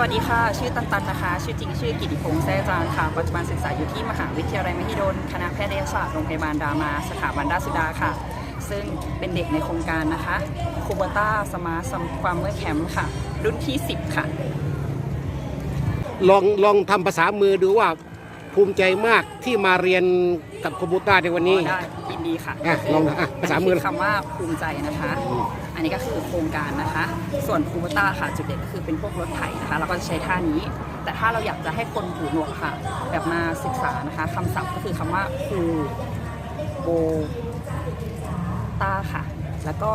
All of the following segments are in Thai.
วัสดีค่ะ ชื่อตันตันนะคะ ชื่อจริงชื่อกิติพงษ์แซ่จางค่ะ ปัจจุบันศึกษาอยู่ที่มหาวิทยาลัยมหิดล คณะแพทยศาสตร์โรงพยาบาลรามา สถาบันราชสุดาค่ะ ซึ่งเป็นเด็กในโครงการนะคะคูเบต้าสมาร์ทความเมื่อแคมป์ค่ะ รุ่นที่ 10 ค่ะ ลองลองทำภาษามือดูว่าภูมิใจมากที่มาเรียน กับคอมพิวเตอร์ในวันนี้ได้ยินดีค่ะอะลองอะภาษามือนนี้คืคำว่าภูมิใจนะคะอืมอันนี้ก็คือโครงการนะคะ ส่วนคูเบต้าค่ะจุดเด่นก็คือเป็นพวกรถไถนะคะเราก็จะใช้ท่านี้ แต่ถ้าเราอยากจะให้คนหูหนวกค่ะ แบบมาศึกษานะคะคำศัพท์ก็คือคำว่าคูโบต้าค่ะ แล้วก็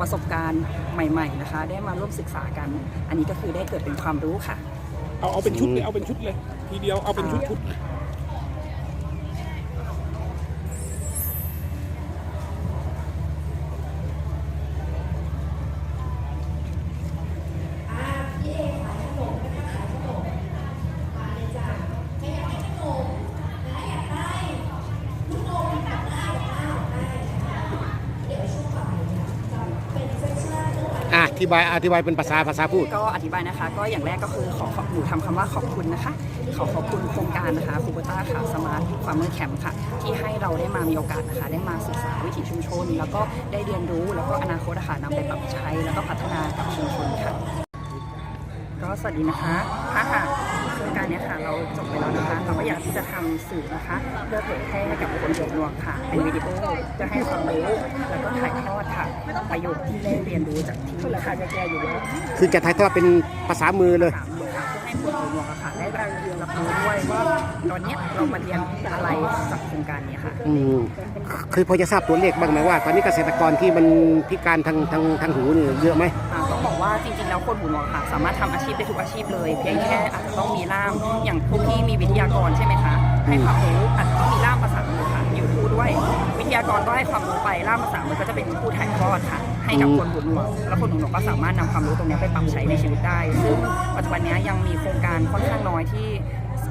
ประสบการณ์ใหม่ ๆนะคะ ได้มาร่วมศึกษากัน อันนี้ก็คือได้เกิดเป็นความรู้ค่ะ เอาเอาเป็นชุดเลยเอาเป็นชุดเลย ทีเดียวเอาเป็นชุดชุด ธิบายอธิบายเป็นภาษาภาษาพูด ก็อธิบายนะคะ ก็อย่างแรกก็คือขอขอบหนูทำคำว่าขอบคุณนะคะ ขอขอบคุณโครงการนะคะคูเบต้าค่ะสมาร์ทฟาร์มเมอร์แคมป์ค่ะ ที่ให้เราได้มามีโอกาสนะคะ ได้มาศึกษาวิถีชุมชน แล้วก็ได้เรียนรู้แล้วก็อนาคตนะคะนำไปปรับใช้แล้วก็พัฒนากับชุมชนค่ะ ก็สวัสดีนะคะถ้าหาก โครงการเนี้ยค่ะเราจบไปแล้วนะคะ เราก็อยากที่จะทำสื่อนะคะเพื่อเผยแพร่ให้กับคนหูหนวกค่ะ เป็นวิดีโอจะให้ความรู้แล้วก็ถ่ายทอดค่ะประโยชน์ที่ได้เรียนรู้จากที่ราคาแก่ๆอยู่แล้วคือจะถ่ายทอดเป็นภาษามือเลยถามดูค่ะเพื่อให้คนหูหนวกอะค่ะได้รับรู้รับรู้ด้วยว่าตอนเนี้ยเรามาเรียนอะไรจากโครงการนี้ค่ะอืมเคยพอจะทราบตัวเลขบ้างไหมว่า ตอนนี้เกษตรกรที่มันพิการทางทางทางหูนี่เยอะไหม จริงๆแล้วคนหูหนวกค่ะ สามารถทำอาชีพได้ทุกอาชีพเลย เพียงแค่อาจจะต้องมีล่ามอย่างพวกพี่มีวิทยากรใช่ไหมคะให้ความรู้อาจจะต้องมีล่ามภาษามือค่ะอยู่คู่ด้วย วิทยากรก็ให้ความรู้ไปล่ามภาษามือก็จะเป็นผู้ถ่ายทอดค่ะให้กับคนหูหนวกแล้วคนหูหนวกก็สามารถนำความรู้ตรงนี้ไปปรับใช้ในชีวิตได้ ซึ่งปัจจุบันนี้ยังมีโครงการค่อนข้างน้อยที่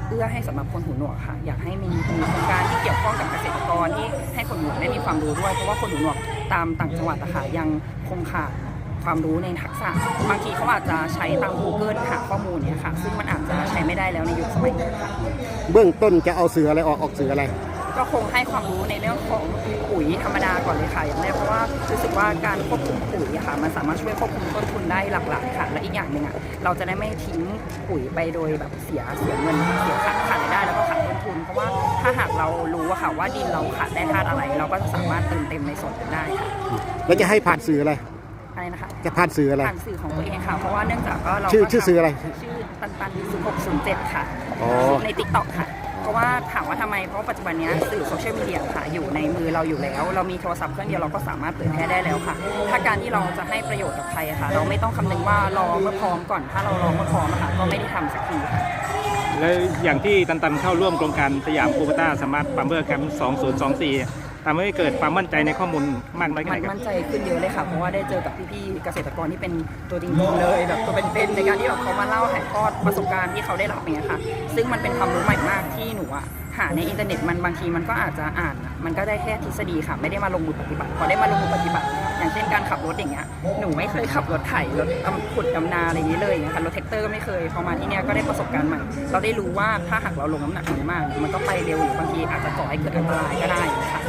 เอื้อให้สำหรับคนหูหนวกค่ะ อยากให้มีมีโครงการที่เกี่ยวข้องกับเกษตรกรที่ให้คนหูหนวกได้มีความรู้ด้วยเพราะว่าคนหูหนวกตามต่างจังหวัดอะค่ะยังคงขาด ความรู้ในทักษะ บางทีเขาอาจจะใช้ตาม Google หาข้อมูลเนี่ยค่ะ ซึ่งมันอาจจะใช้ไม่ได้แล้วในยุคสมัยนี้ค่ะเบื้องต้นจะเอาเสืออะไรออกออกเสืออะไร ก็คงให้ความรู้ในเรื่องของปุ๋ยธรรมดาก่อนเลยค่ะ อย่างแรกเพราะว่ารู้สึกว่าการควบคุมปุ๋ยอะค่ะ มันสามารถช่วยควบคุมต้นทุนได้หลักๆค่ะ และอีกอย่างหนึ่งอะเราจะได้ไม่ทิ้งปุ๋ยไปโดยแบบเสียเสียเงินเสียขาดขาดรายได้แล้วก็ขาดต้นทุน เพราะว่าถ้าหากเรารู้อะค่ะว่าดินเราขาดได้ธาตุอะไร เราก็จะสามารถเติมเต็มในส่วนนั้นได้ค่ะแล้วจะให้ผ่านสื่ออะไร อะไรนะคะจะผ่านสื่ออะไรผ่านสื่อของตัวเองค่ะ เพราะว่าเนื่องจากก็เราชื่อก็ชื่อสื่ออะไร ชื่อตันตันสุหกศูนย์เจ็ดค่ะอ๋อ ในติ๊กต็อกค่ะ เพราะว่าถามว่าทำไมเพราะปัจจุบันเนี้ยสื่อโซเชียลมีเดียค่ะอยู่ในมือเราอยู่แล้ว เรามีโทรศัพท์เครื่องเดียวเราก็สามารถเผยแพร่ได้แล้วค่ะ ถ้าการที่เราจะให้ประโยชน์กับใครอะค่ะ เราไม่ต้องคำนึงว่ารอเมื่อพร้อมก่อน ถ้าเรารอเมื่อพร้อมอะค่ะก็ไม่ได้ทำสักทีค่ะ แล้วอย่างที่ตันตันเข้าร่วมโครงการสยามคูปต้าสมาร์ทฟาร์มเมอร์แคมป์2024 ทำให้เกิดความมั่นใจในข้อมูลมากน้อยแค่มัไหนครับมั่นใจขึ้นเยอะเลยค่ะเพราะว่าได้เจอกับพี่ๆเกษตรกรที่เป็นตัวจริงๆเลยแบบตัวเป็นๆในการที่แบบเขามาเล่าถ่ายทอดประสบการณ์ที่เขาได้รับองเงี้ยค่ะ ซึ่งมันเป็นความรู้ใหม่มากที่หนูอะหาในอินเทอร์เน็ตมันบางทีมันก็อาจจะอ่าน มันก็ได้แค่ทฤษฎีค่ะ ไม่ได้มาลงมือปฏิบัติพอได้มาลงมือปฏิบัติ อย่างเช่นการขับรถอย่างเงี้ยหนูไม่เคยขับรถไถรถขุดดำนาอะไรอย่างนี้เลยนะคะรถแท็กเตอร์ก็ไม่เคยพอมาที่เนี้ยก็ได้ประสบการณ์ใหม่ เราได้รู้ว่าถ้าหากเราลงน้ำหนักมาก มันก็ไปเร็วหรือบางทีอาจจะก่อให้เกิดอันตรายก็ได้นะคะ